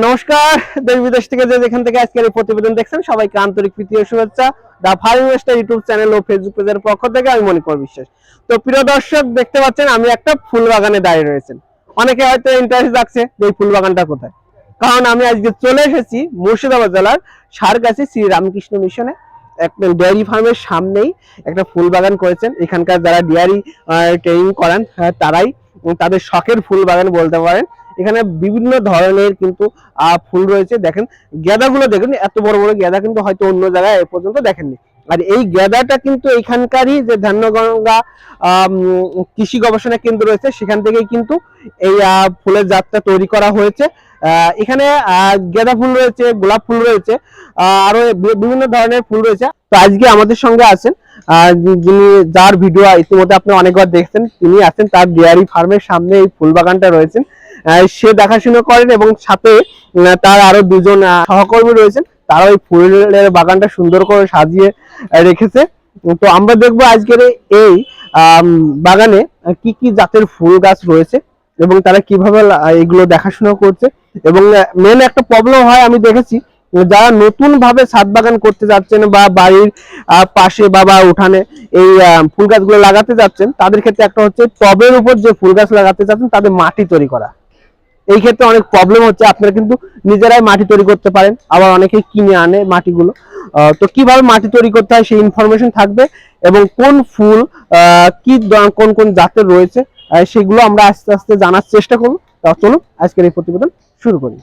নমস্কার, দেশ বিদেশ থেকে যে যেখান থেকে আজকের এই প্রতিবেদন দেখছেন, সবাইকে আন্তরিক প্রীতি ও শুভেচ্ছা। The farm investor YouTube channel O Facebook পেজের পক্ষ থেকে আমি মণিকুমার বিশ্বাস। তো প্রিয় দর্শক, দেখতে পাচ্ছেন আমি একটা ফুল বাগানে দাঁড়িয়ে রয়েছেন অনেকে হয়তো ইন্টারেস্ট রাখছে যে এই ফুল বাগানটা কোথায়। কারণ আমি আজকে চলে এসেছি মুর্শিদাবাদ জেলার সারগাছি শ্রী রামকৃষ্ণ মিশনে একটা ডেয়ারি ফার্মের সামনেই একটা ফুল বাগান করেছেন। এখানকার যারা ডেয়ারি ট্রেনিং করান তারাই তাদের শখের ফুল বাগান বলতে পারেন। এখানে বিভিন্ন ধরনের কিন্তু ফুল রয়েছে। দেখেন, গেঁদাগুলো দেখুন, এত বড় বড় গেঁদা কিন্তু হয়তো অন্য জায়গায় এ পর্যন্ত দেখেননি। আর এই গেঁদাটা কিন্তু এখানকারই যে ধান্যগঙ্গা কৃষি গবেষণা কেন্দ্র রয়েছে, সেখান থেকেই কিন্তু এই ফুলের জাতটা তৈরি করা হয়েছে। এখানে গেঁদা ফুল রয়েছে, গোলাপ ফুল রয়েছে আরও বিভিন্ন ধরনের ফুল রয়েছে। তো আজকে আমাদের সঙ্গে আছেন যিনি যার ভিডিও ইতিমধ্যে আপনি অনেকবার দেখছেন, তিনি আছেন তার ডেয়ারি ফার্মের সামনে এই ফুল বাগানটা রয়েছেন। দেখাশোনা করেন এবং সাথে তার আরও দুজন সহকর্মী রয়েছেন। তারা ওই ফুলের বাগানটা সুন্দর করে সাজিয়ে রেখেছে। তো আমরা দেখব আজকের এই- বাগানে কি কি জাতের ফুল গাছ রয়েছে এবং তারা কীভাবে এগুলো দেখাশোনা করছে। এবং মেন একটা প্রবলেম হয়, আমি দেখেছি, যারা নতুন ভাবে ছাদ বাগান করতে যাচ্ছেন বা বাড়ির পাশে বা বা উঠানে এই ফুল গাছগুলো লাগাতে যাচ্ছেন, তাদের ক্ষেত্রে একটা হচ্ছে টবের উপর যে ফুল গাছ লাগাতে যাচ্ছেন, তাদের মাটি তৈরি করা। এই ক্ষেত্রে অনেক প্রবলেম হচ্ছে। আপনারা কিন্তু নিজেরাই মাটি তৈরি করতে পারেন। আবার অনেকে কিনে আনে মাটিগুলো। তো কীভাবে মাটি তৈরি করতে হয় সেই ইনফরমেশন থাকবে এবং কোন ফুল কি কোন কোন জাতের রয়েছে সেগুলো আমরা আস্তে আস্তে জানার চেষ্টা করব। তা চলুন আজকের এই প্রতিবেদন শুরু করি।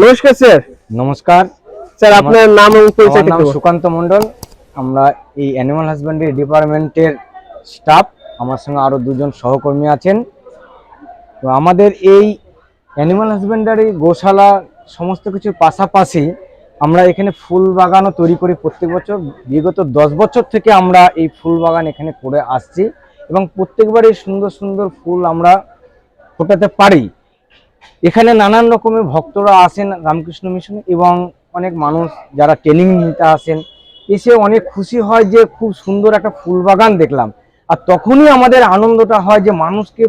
নমস্কার স্যার। নমস্কার। স্যার আপনার নাম এবং পরিচয় নাম সুকান্ত মন্ডল আমরা এই অ্যানিমাল হাজবেন্ডারি ডিপার্টমেন্টের স্টাফ আমার সঙ্গে আরও দুজন সহকর্মী আছেন। তো আমাদের এই অ্যানিমাল হাজবেন্ডারি গোশালা সমস্ত কিছুর পাশাপাশি আমরা এখানে ফুল বাগানও তৈরি করি প্রত্যেক বছর। বিগত দশ বছর থেকে আমরা এই ফুল বাগান এখানে করে আসছি এবং প্রত্যেকবারই সুন্দর সুন্দর ফুল আমরা ফোটাতে পারি। এখানে নানান রকমের ভক্তরা আসেন রামকৃষ্ণ মিশনে এবং অনেক মানুষ যারা ট্রেনিং নিতে আসেন। এসে অনেক খুশি হয় যে খুব সুন্দর একটা ফুল বাগান দেখলাম। আর তখনই আমাদের আনন্দটা হয় যে মানুষকে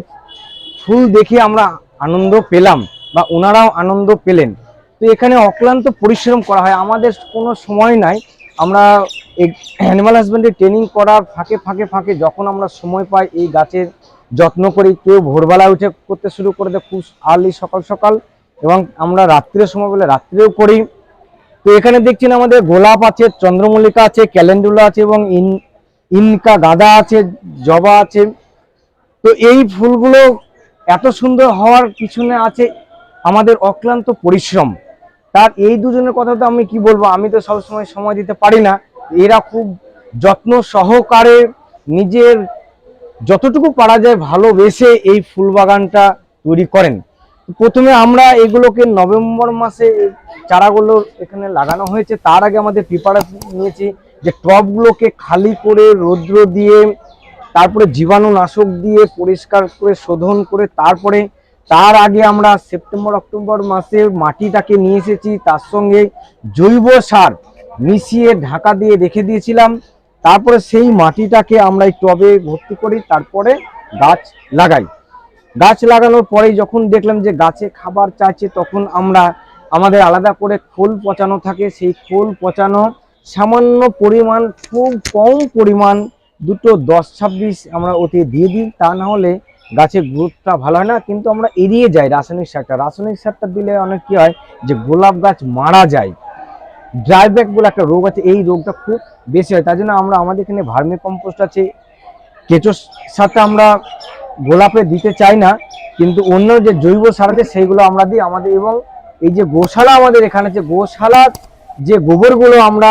ফুল দেখে আমরা আনন্দ পেলাম বা ওনারাও আনন্দ পেলেন। তো এখানে অক্লান্ত পরিশ্রম করা হয়। আমাদের কোনো সময় নাই। আমরা অ্যানিমাল হাজবেন্ডের ট্রেনিং করার ফাঁকে ফাঁকে ফাঁকে যখন আমরা সময় পাই এই গাছের যত্ন করি, কেউ ভোরবেলা উঠে করতে শুরু করে দেয়, খুব আর্লি সকাল সকাল এবং আমরা রাত্রের সময় বলে রাত্রেও করি। তো এখানে দেখছেন আমাদের গোলাপ আছে, চন্দ্রমল্লিকা আছে, ক্যালেন্ডুলা আছে এবং ইন, ইনকা গাঁদা আছে, জবা আছে। তো এই ফুলগুলো এত সুন্দর হওয়ার পিছনে আছে আমাদের অক্লান্ত পরিশ্রম। তার এই দুজনের কথা তো আমি কি বলব? আমি তো সবসময় সময় দিতে পারি না। এরা খুব যত্ন সহকারে নিজের যতটুকু পারা যায় ভালোবেসে এই ফুল বাগানটা তৈরি করেন। প্রথমে আমরা এগুলোকে নভেম্বর মাসে চারাগুলো এখানে লাগানো হয়েছে। তার আগে আমাদের প্রিপারেশন নিয়েছি যে টবগুলোকে খালি করে রৌদ্র দিয়ে, তারপরে জীবাণুনাশক দিয়ে পরিষ্কার করে, শোধন করে, তারপরে তার আগে আমরা সেপ্টেম্বর, অক্টোবর মাসে মাটিটাকে নিয়ে এসেছি। তার সঙ্গে জৈব সার মিশিয়ে ঢাকা দিয়ে রেখে দিয়েছিলাম। তারপরে সেই মাটিটাকে আমরা এই টবে ভর্তি করি, তারপরে গাছ লাগাই। গাছ লাগানোর পরেই যখন দেখলাম যে গাছে খাবার চাইছে, তখন আমরা আমাদের আলাদা করে খোল পচানো থাকে। সেই খোল পচানো সামান্য পরিমাণ, খুব কম পরিমাণ, দুটো দশ ছাব্বিশ আমরা ওতে দিয়ে দিই। তা না হলে গাছের গ্রোথটা ভালো হয় না। কিন্তু আমরা এড়িয়ে যাই রাসায়নিক সারটা। রাসায়নিক সারটা দিলে অনেক কি হয় যে গোলাপ গাছ মারা যায়। ড্রাইব্যাক বলে একটা রোগ আছে এই রোগটা খুব বেশি হয়। তার জন্য আমরা আমাদের এখানে ভার্মি কম্পোস্ট আছে। কেঁচো সারটা আমরা গোলাপে দিতে চাই না কিন্তু অন্য যে জৈব সার আছে সেইগুলো আমরা দিই। আমাদের এবং এই যে গোশালা আমাদের এখানে আছে গোশালার যে গোবরগুলো আমরা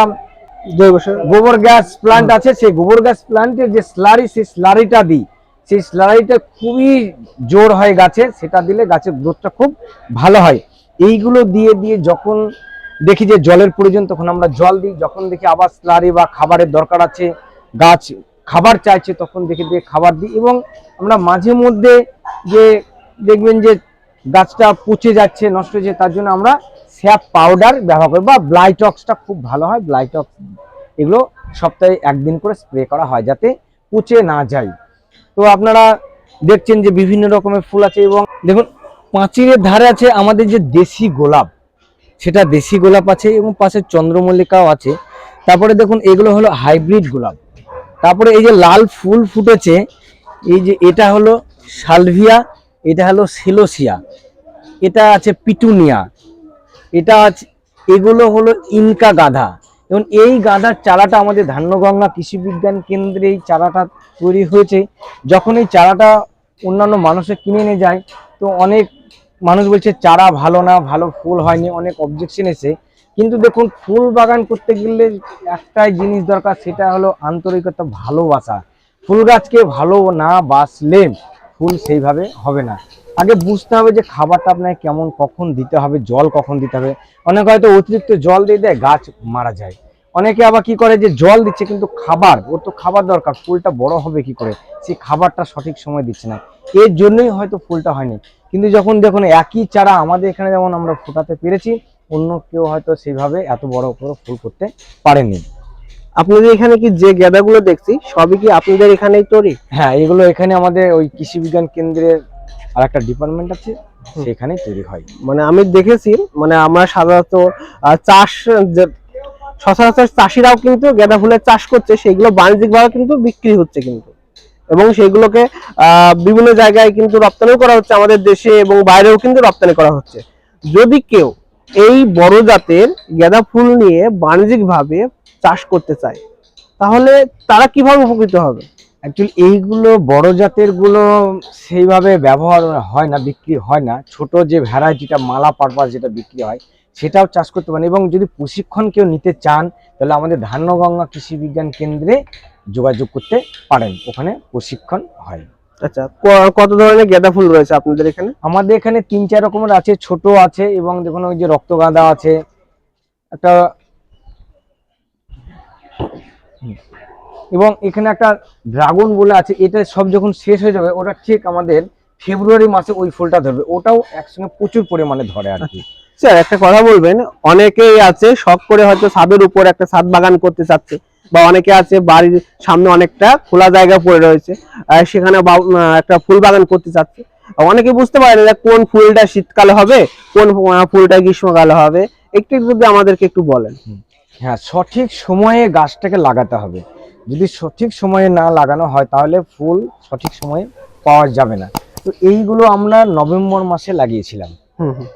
জৈব গোবর গ্যাস প্লান্ট আছে সেই গোবর গ্যাস প্লান্টের যে স্লারি সেই স্লারিটা দিই। সেই স্লারিটা খুবই জোর হয় গাছে সেটা দিলে গাছের গ্রোথটা খুব ভালো হয়। এইগুলো দিয়ে দিয়ে যখন দেখি যে জলের প্রয়োজন, তখন আমরা জল দিই। যখন দেখি আবার স্লারি বা খাবারের দরকার আছে, গাছ, খাবার চাইছে, তখন দেখে দিয়ে খাবার দিই এবং আমরা মাঝে মধ্যে যে দেখবেন যে গাছটা পচে যাচ্ছে, নষ্ট হচ্ছে, তার জন্য আমরা স্যাপ পাউডার ব্যবহার করি বা ব্লাইটক্সটা খুব ভালো হয়। ব্লাইটক্স এগুলো সপ্তাহে একদিন করে স্প্রে করা হয় যাতে পচে না যায়। তো আপনারা দেখছেন যে বিভিন্ন রকমের ফুল আছে এবং দেখুন পাঁচিরের ধারে আছে আমাদের যে দেশি গোলাপ। সেটা দেশি গোলাপ আছে এবং পাশে চন্দ্রমল্লিকাও আছে। তারপরে দেখুন, এগুলো হলো হাইব্রিড গোলাপ। তারপরে এই যে লাল ফুল ফুটেছে, এই যে এটা হলো সালভিয়া, এটা হলো সেলোসিয়া, এটা আছে পিটুনিয়া, এটা আছে, এগুলো হলো ইনকা গাধা। এবং এই গাধার চারাটা আমাদের ধান্যগঙ্গা কৃষি বিজ্ঞান কেন্দ্রে এই চারাটা তৈরি হয়েছে। যখন এই চারাটা অন্যান্য মানুষে কিনে নিয়ে যায়, তো অনেক মানুষ বলছে, চারা ভালো না, ভালো ফুল হয়নি। অনেক অবজেকশন এসে। কিন্তু দেখুন, ফুল বাগান করতে গেলে একটাই জিনিস দরকার, সেটা হলো আন্তরিকতা, ভালোবাসা। ফুল গাছকে ভালো না বাসলে ফুল সেইভাবে হবে না। আগে বুঝতে হবে যে খাবারটা আপনাকে কেমন, কখন দিতে হবে, জল কখন দিতে হবে। অনেক হয়তো অতিরিক্ত জল দিয়ে দেয়, গাছ মারা যায়। অনেকে আবার কি করে যে জল দিচ্ছে, কিন্তু খাবার, ওর তো খাবার দরকার, ফুলটা বড় হবে কি করে? সেই খাবারটা সঠিক সময় দিচ্ছে না। এর জন্যই হয়তো ফুলটা হয়নি। কিন্তু যখন দেখুন একই চারা আমাদের এখানে যেমন আমরা ফোটাতে পেরেছি অন্য কেউ হয়তো সেইভাবে এত বড় করে ফুল করতে পারেনি আপনাদের এখানে কি যে গেঁদাগুলো দেখছি সবই কি আপনাদের এখানেই তৈরি? হ্যাঁ এগুলো এখানে আমাদের ওই কৃষি বিজ্ঞান কেন্দ্রের আর একটা ডিপার্টমেন্ট আছে সেখানে তৈরি হয়। মানে আমি দেখেছি মানে আমরা সাধারণত চাষ সচরাচর চাষিরাও কিন্তু গাঁদা ফুলের চাষ করছে সেগুলো বাণিজ্যিকভাবে কিন্তু বিক্রি হচ্ছে কিন্তু। এবং সেগুলোকে বিভিন্ন জায়গায় কিন্তু রপ্তানিও করা হচ্ছে আমাদের দেশে এবং বাইরেও কিন্তু রপ্তানি করা হচ্ছে। যদি কেউ এই বড় জাতের গাঁদা ফুল নিয়ে বাণিজ্যিক ভাবে চাষ করতে চায়, তাহলে তারা কীভাবে উপকৃত হবে? অ্যাকচুয়ালি এইগুলো বড় জাতেরগুলো সেইভাবে ব্যবহার হয় না, বিক্রি হয় না। ছোট যে ভ্যারাইটিটা মালা পারপাস যেটা বিক্রি হয়, সেটাও চাষ করতে পারেন। এবং যদি প্রশিক্ষণ কেউ নিতে চান, তাহলে আমাদের ধান্যগঙ্গা কৃষি বিজ্ঞান কেন্দ্রে যোগাযোগ করতে পারেন। ওখানে প্রশিক্ষণ হয়। আচ্ছা কত ধরনের গাঁদা ফুল রয়েছে আপনাদের এখানে? আমাদের এখানে তিন চার রকমের আছে ছোট আছে এবং দেখুন ওই যে রক্তগাঁদা আছে। একটা এবং এখানে একটা ড্রাগন বলে আছে এটা সব যখন শেষ হয়ে যাবে ওটা ঠিক আমাদের ফেব্রুয়ারি মাসে ওই ফুলটা ধরবে। ওটাও একসঙ্গে প্রচুর পরিমাণে ধরে আর কি। স্যার একটা কথা বলবেন অনেকেই আছে শখ করে হয়তো ছাদের উপর একটা ছাদ বাগান করতে চাচ্ছে। বা অনেকে আছে বাড়ির সামনে অনেকটা খোলা জায়গা পড়ে রয়েছে সেখানে একটা ফুল বাগান করতে চাচ্ছে। অনেকে বুঝতে পারে না কোন ফুলটা শীতকালে হবে কোন ফুলটা গ্রীষ্মকালে হবে। একটু যদি আমাদেরকে একটু বলেন। হ্যাঁ সঠিক সময়ে গাছটাকে লাগাতে হবে। যদি সঠিক সময়ে না লাগানো হয় তাহলে ফুল সঠিক সময়ে পাওয়া যাবে না। তো এইগুলো আমরা নভেম্বর মাসে লাগিয়েছিলাম। হুম হুম।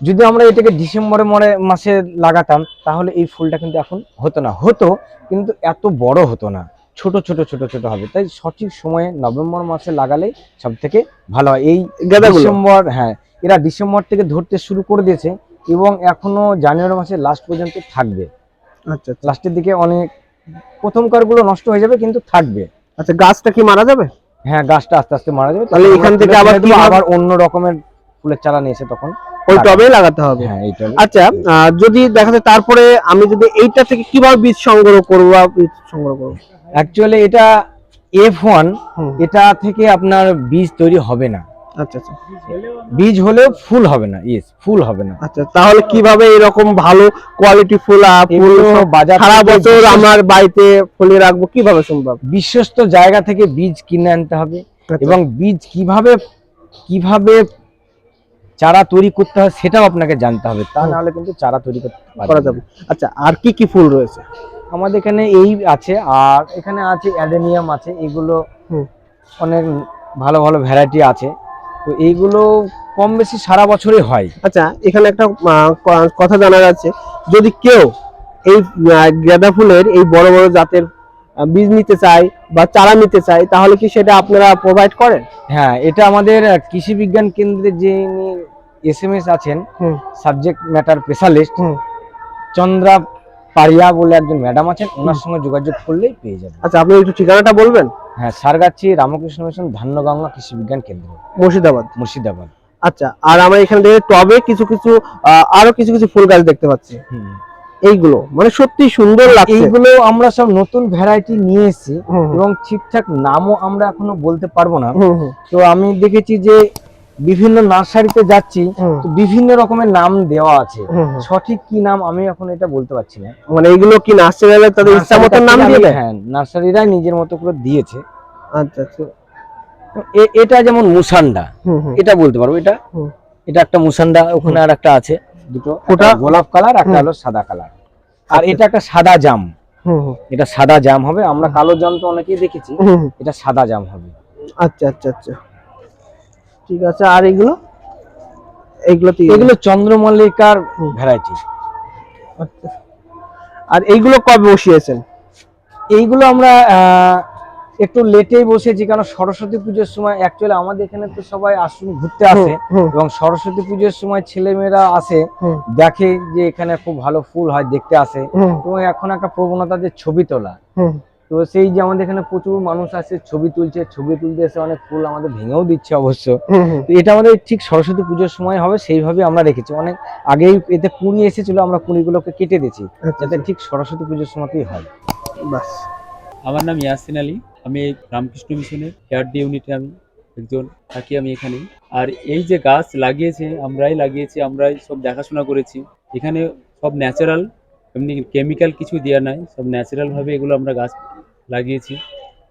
যদি আমরা এটাকে ডিসেম্বরে মরে মাসে লাগাতাম তাহলে এই ফুলটা কিন্তু এখন হতো না। হতো কিন্তু এত বড় হতো না। ছোট ছোট ছোট ছোট হবে। তাই সঠিক সময়ে নভেম্বর মাসে লাগালে সব থেকে ভালো হয়। এই ডিসেম্বর হ্যাঁ এরা ডিসেম্বর থেকে ধরতে শুরু করে দিয়েছে এবং এখনও জানুয়ারি মাসের লাস্ট পর্যন্ত থাকবে। আচ্ছা আচ্ছা। লাস্টের দিকে অনেক প্রথম কারগুলো নষ্ট হয়ে যাবে কিন্তু থাকবে। আচ্ছা গাছটা কি মারা যাবে? হ্যাঁ গাছটা আস্তে আস্তে মারা যাবে। তাহলে এখান থেকে আবার অন্য রকমের ফুলের চারা নিয়েছে তখন ওই লাগাতে হবে। হ্যাঁ আচ্ছা যদি দেখা যায় তারপরে আমি যদি এইটা থেকে কীভাবে বীজ সংগ্রহ করব বা বীজ সংগ্রহ করব? অ্যাকচুয়ালি এটা এফ ওয়ান এটা থেকে আপনার বীজ তৈরি হবে না। আচ্ছা আচ্ছা। বীজ হলেও ফুল হবে না ইয়েস ফুল হবে না। আচ্ছা তাহলে কীভাবে এরকম ভালো কোয়ালিটি ফুল ফুল বাজার সারা বছর আমার বাড়িতে ফলিয়ে রাখব কীভাবে সম্ভব? বিশ্বস্ত জায়গা থেকে বীজ কিনে আনতে হবে আচ্ছা। এবং বীজ কীভাবে কীভাবে চারা তৈরি করতে হয় সেটাও আপনাকে জানতে হবে। তা। নাহলে কিন্তু চারা তৈরি করতে করা যাবে। আচ্ছা আর কি কি ফুল রয়েছে? আমাদের এখানে এই আছে আর এখানে আছে অ্যাডেনিয়াম আছে এগুলো অনেক ভালো ভালো ভ্যারাইটি আছে। তো এইগুলো কম বেশি সারা বছরই হয়। আচ্ছা এখানে একটা কথা জানা যাচ্ছে যদি কেউ এই গাঁদা ফুলের এই বড় বড় জাতের বীজ নিতে চাই বা চারা নিতে চাই তাহলে কি সেটা আপনারা প্রোভাইড করেন? হ্যাঁ এটা আমাদের কৃষি বিজ্ঞান কেন্দ্রে যে এস এম এস আছেন subject matter specialist Chandra Pariya বলে একজন ম্যাডাম আছেন ওনার সঙ্গে যোগাযোগ করলেই পেয়ে যাবেন। আচ্ছা আপনি একটু ঠিকানাটা বলবেন? হ্যাঁ সারগাছি রামকৃষ্ণ মিশন ধান্যগঙ্গা কৃষি বিজ্ঞান কেন্দ্র। মুর্শিদাবাদ। মুর্শিদাবাদ। আচ্ছা আর আমরা এখান থেকে টবে কিছু কিছু আরও কিছু কিছু ফুল গাছ দেখতে পাচ্ছি। হুম। এইগুলো মানে সত্যি সুন্দর লাগছে। এইগুলো আমরা সব নতুন ভ্যারাইটি নিয়ে এসেছি এবং ঠিকঠাক নামও আমরা এখনও বলতে পারব না। তো আমি দেখেছি যে বিভিন্ন নার্সারিতে যাচ্ছি বিভিন্ন রকমের নাম দেওয়া আছে। সঠিক কি নাম আমি এখন এটা বলতে পারছি না। মানে এইগুলো কি নার্সারি তাদের ইচ্ছা মতো নাম দিয়ে হ্যাঁ নার্সারিরাই নিজের মতো করে দিয়েছে। আচ্ছা আচ্ছা। এটা যেমন মুসান্ডা এটা বলতে পারব এটা? এটা একটা মুসান্ডা ওখানে আর একটা আছে। দুটো ওটা- গোলাপ কালার একটা। হলো সাদা কালার। আর আচ্ছা। এটা একটা সাদা জাম। এটা সাদা জাম হবে আমরা কালো জাম তো অনেকেই দেখেছি। এটা সাদা জাম হবে। আচ্ছা আচ্ছা আচ্ছা। ঠিক আছে আর এইগুলো এইগুলো এগুলো চন্দ্রমল্লিকার ভ্যারাইটি আচ্ছা। আর এইগুলো কবে বসিয়েছেন? এইগুলো আমরা একটু লেটেই বসেছি কারণ সরস্বতী পুজোর সময় অ্যাকচুয়ালি আমাদের এখানে তো সবাই আসুন ঘুরতে আসে। এবং সরস্বতী পুজোর সময় ছেলেমেয়েরা আসে দেখে যে এখানে খুব ভালো ফুল হয় দেখতে আসে। এবং এখন একটা প্রবণতা যে ছবি তোলা। তো সেই যে আমাদের এখানে প্রচুর মানুষ আসে ছবি তুলছে ছবি তুলতে এসে অনেক ফুল আমাদের ভেঙেও দিচ্ছে অবশ্য। তো এটা আমাদের ঠিক সরস্বতী পুজোর সময় হবে সেইভাবে আমরা রেখেছি। অনেক আগেই এতে কুড়ি এসেছিল আমরা কুড়িগুলোকে কেটে দিয়েছি। আচ্ছা, যাতে ঠিক সরস্বতী পুজোর সময়তেই হয়। বাস। আমার নাম ইয়াসিন আলী। আমি রামকৃষ্ণ মিশনের হেয়ার ডি ইউনিটে আমি একজন থাকি আমি এখানে আর এই যে গাছ লাগিয়েছে, আমরাই লাগিয়েছি, আমরাই সব দেখাশোনা করেছি। এখানে সব ন্যাচারাল এমনি কেমিক্যাল কিছু দেওয়া নাই, সব ন্যাচারালভাবে এগুলো আমরা গাছ লাগিয়েছি।